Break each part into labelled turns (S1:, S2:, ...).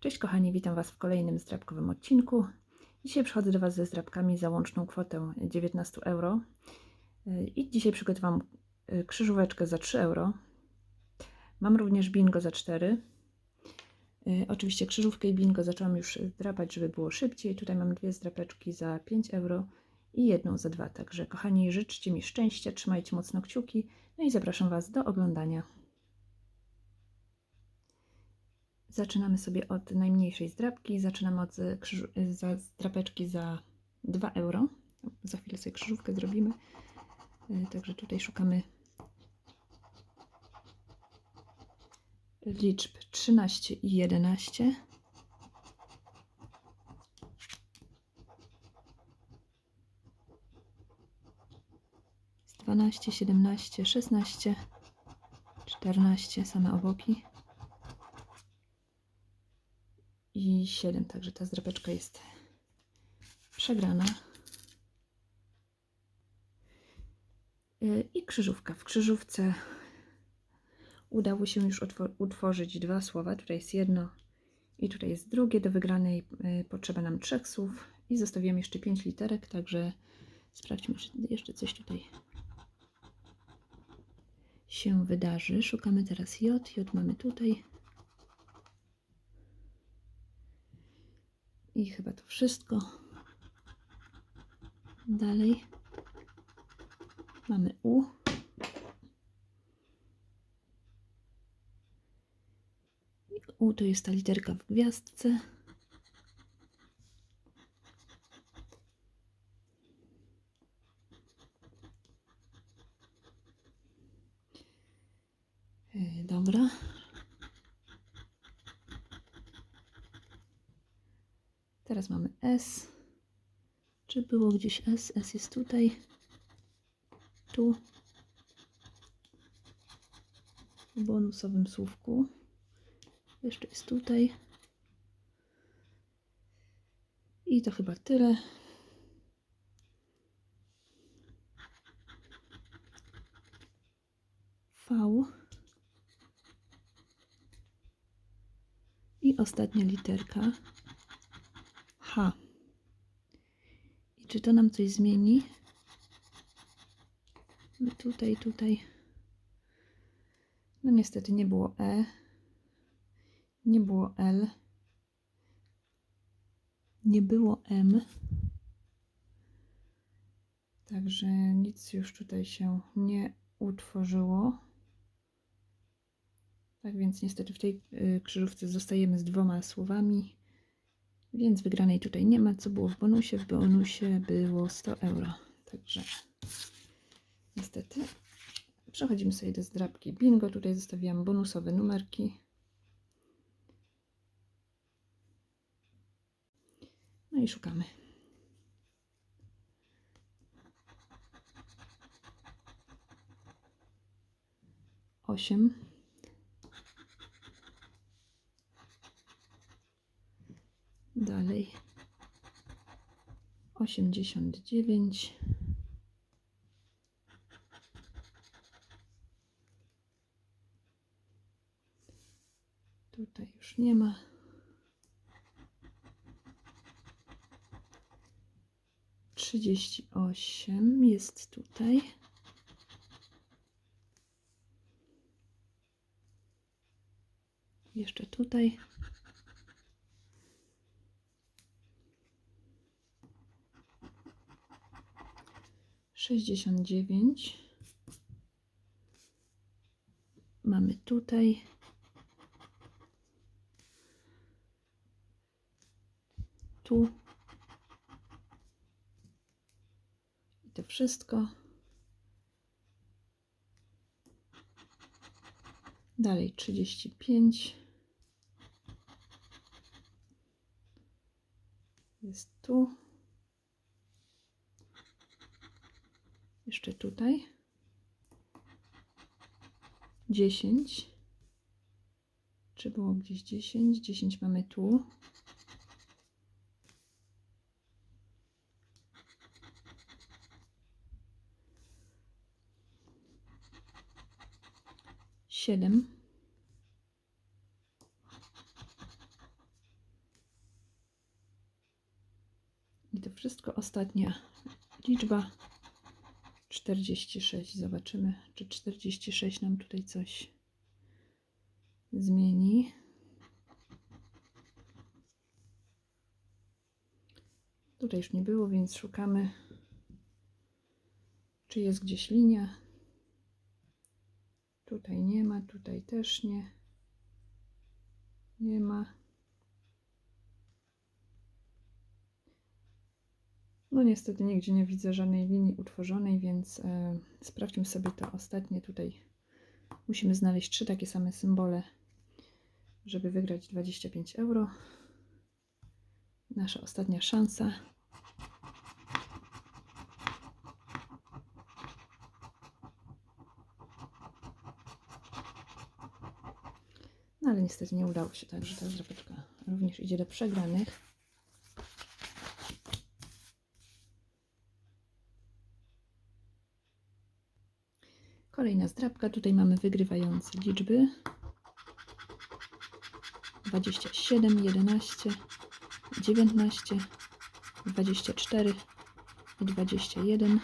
S1: Cześć kochani, witam Was w kolejnym zdrabkowym odcinku. Dzisiaj przychodzę do Was ze zdrabkami za łączną kwotę 19 euro. I dzisiaj przygotowałam y, krzyżóweczkę za 3 euro. Mam również bingo za 4. Y, Oczywiście krzyżówkę i bingo zaczęłam już zdrapać, żeby było szybciej. Tutaj mam dwie zdrapeczki za 5 euro i jedną za 2. Także kochani, życzcie mi szczęścia, trzymajcie mocno kciuki. No i zapraszam Was do oglądania. Zaczynamy sobie od najmniejszej zdrapki. Zaczynamy od z- krzyżu- za zdrapeczki za 2 euro. Za chwilę sobie krzyżówkę zrobimy. Y, Także tutaj szukamy liczb 13 i 11. Jest 12, 17, 16, 14, same oboki i 7, także ta zdrapeczka jest przegrana. Y, I krzyżówka. W krzyżówce udało się już utworzyć dwa słowa. Tutaj jest jedno i tutaj jest drugie. Do wygranej y, potrzeba nam trzech słów i zostawiłam jeszcze pięć literek, także sprawdźmy, czy jeszcze coś tutaj się wydarzy. Szukamy teraz J. J mamy tutaj. I chyba to wszystko. Dalej mamy U. U to jest ta literka w gwiazdce. E, Dobra. Teraz mamy S. Czy było gdzieś S? S jest tutaj. Tu. W bonusowym słówku. Jeszcze jest tutaj. I to chyba tyle. V. I ostatnia literka. I czy to nam coś zmieni? Tutaj, tutaj. No niestety nie było E. Nie było L. Nie było M. Także nic już tutaj się nie utworzyło. Tak więc niestety w tej y, krzyżówce zostajemy z dwoma słowami. Więc wygranej tutaj nie ma. Co było w bonusie? W bonusie było 100 euro. Także niestety przechodzimy sobie do zdrabki bingo. Tutaj zostawiłam bonusowe numerki. No i szukamy. Osiem. Dalej. Osiemdziesiąt dziewięć. Tutaj już nie ma. Trzydzieści osiem jest tutaj. Jeszcze tutaj. Sześćdziesiąt dziewięć. Mamy tutaj. Tu. I to wszystko. Dalej 35. Jest tu. Jeszcze tutaj. 10. Czy było gdzieś 10? 10 mamy tu. Siedem. I to wszystko ostatnia liczba 46. Zobaczymy, czy 46 nam tutaj coś zmieni. Tutaj już nie było, więc szukamy, czy jest gdzieś linia. Tutaj nie ma, tutaj też nie. Nie ma. No niestety nigdzie nie widzę żadnej linii utworzonej, więc e, sprawdźmy sobie to ostatnie tutaj. Musimy znaleźć trzy takie same symbole, żeby wygrać 25 euro. Nasza ostatnia szansa. No ale niestety nie udało się, także ta zdrapeczka również idzie do przegranych. Kolejna zdrabka. Tutaj mamy wygrywające liczby. 27, 11, 19, 24 i 21.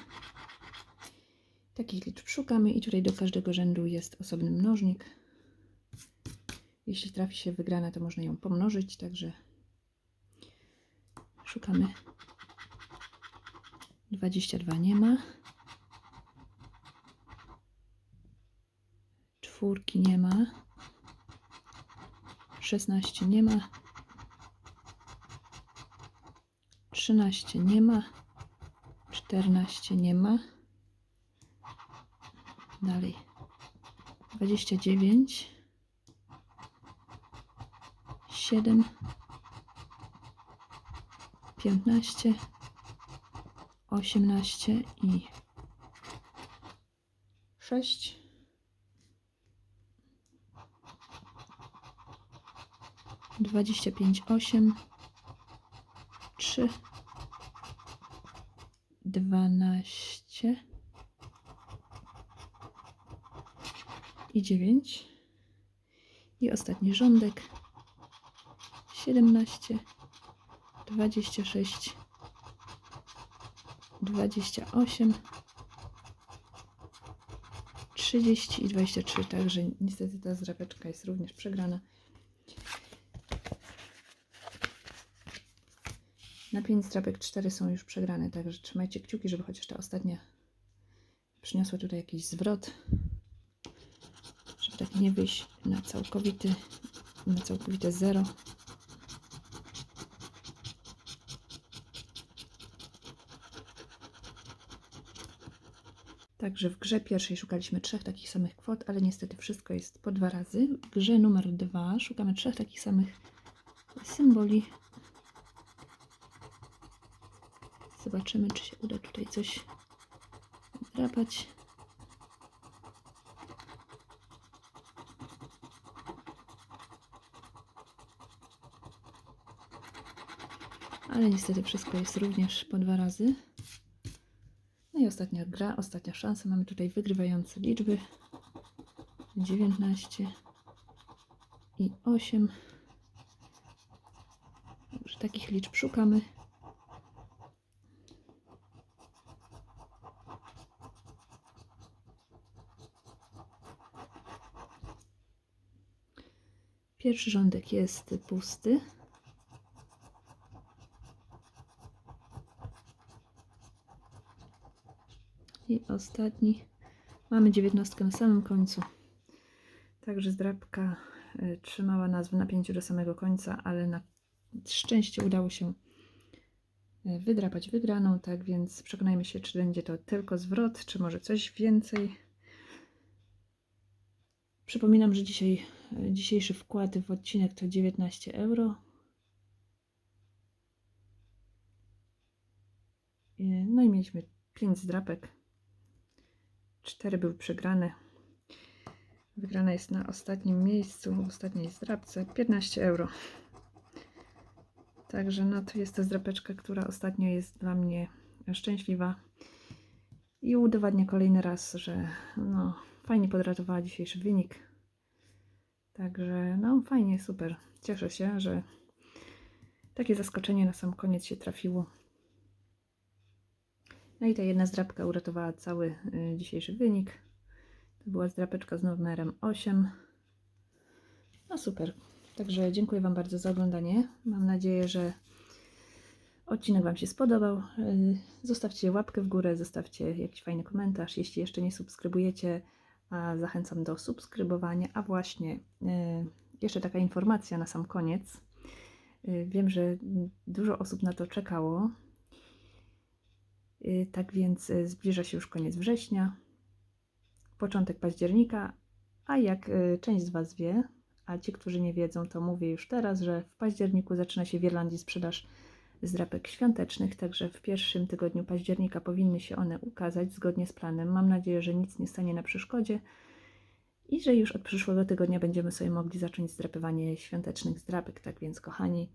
S1: Takich liczb szukamy i tutaj do każdego rzędu jest osobny mnożnik. Jeśli trafi się wygrana, to można ją pomnożyć, także szukamy. 22 nie ma. Czwórki nie ma. 16 nie ma. 13 nie ma. 14 nie ma. Dalej. 29. 7. 15. 18 i 6. dwadzieścia pięć osiem trzy dwanaście i dziewięć. I ostatni rządek siedemnaście dwadzieścia sześć dwadzieścia osiem trzydzieści i dwadzieścia trzy. Także niestety ta zdrapeczka jest również przegrana Na 5 strapek 4 są już przegrane, także trzymajcie kciuki, żeby chociaż ta ostatnia przyniosła tutaj jakiś zwrot. Żeby tak nie wyjść na całkowity, na całkowite zero. Także w grze pierwszej szukaliśmy trzech takich samych kwot, ale niestety wszystko jest po dwa razy. W grze numer dwa szukamy trzech takich samych symboli Zobaczymy, czy się uda tutaj coś drapać. Ale niestety wszystko jest również po dwa razy. No i ostatnia gra, ostatnia szansa. Mamy tutaj wygrywające liczby. 19 i 8. Także takich liczb szukamy. Pierwszy rządek jest pusty. I ostatni. Mamy dziewiętnastkę na samym końcu. Także zdrabka y, trzymała nas w napięciu do samego końca, ale na szczęście udało się y, wydrapać wygraną, tak więc przekonajmy się, czy będzie to tylko zwrot, czy może coś więcej. Przypominam, że dzisiaj, dzisiejszy wkład w odcinek to 19 euro. No i mieliśmy 5 zdrapek. 4 były przegrane. Wygrana jest na ostatnim miejscu, w ostatniej zdrapce 15 euro. Także no to jest ta zdrapeczka, która ostatnio jest dla mnie szczęśliwa i udowadnia kolejny raz, że no, fajnie podratowała dzisiejszy wynik. Także no fajnie, super. Cieszę się, że takie zaskoczenie na sam koniec się trafiło. No i ta jedna zdrapka uratowała cały y, dzisiejszy wynik. To była zdrapeczka z numerem 8. No super. Także dziękuję Wam bardzo za oglądanie. Mam nadzieję, że odcinek Wam się spodobał. Y, Zostawcie łapkę w górę, zostawcie jakiś fajny komentarz. Jeśli jeszcze nie subskrybujecie, zachęcam do subskrybowania. A właśnie, y, jeszcze taka informacja na sam koniec. Y, Wiem, że dużo osób na to czekało. Y, Tak więc zbliża się już koniec września, początek października, a jak część z Was wie, a ci, którzy nie wiedzą, to mówię już teraz, że w październiku zaczyna się w Irlandii sprzedaż zdrapek świątecznych, także w pierwszym tygodniu października powinny się one ukazać zgodnie z planem. Mam nadzieję, że nic nie stanie na przeszkodzie i że już od przyszłego tygodnia będziemy sobie mogli zacząć zdrapywanie świątecznych zdrapek. Tak więc, kochani,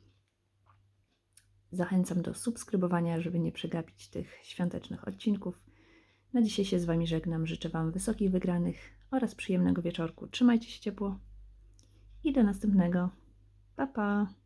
S1: zachęcam do subskrybowania, żeby nie przegapić tych świątecznych odcinków. Na dzisiaj się z Wami żegnam. Życzę Wam wysokich wygranych oraz przyjemnego wieczorku. Trzymajcie się ciepło i do następnego. Pa, pa!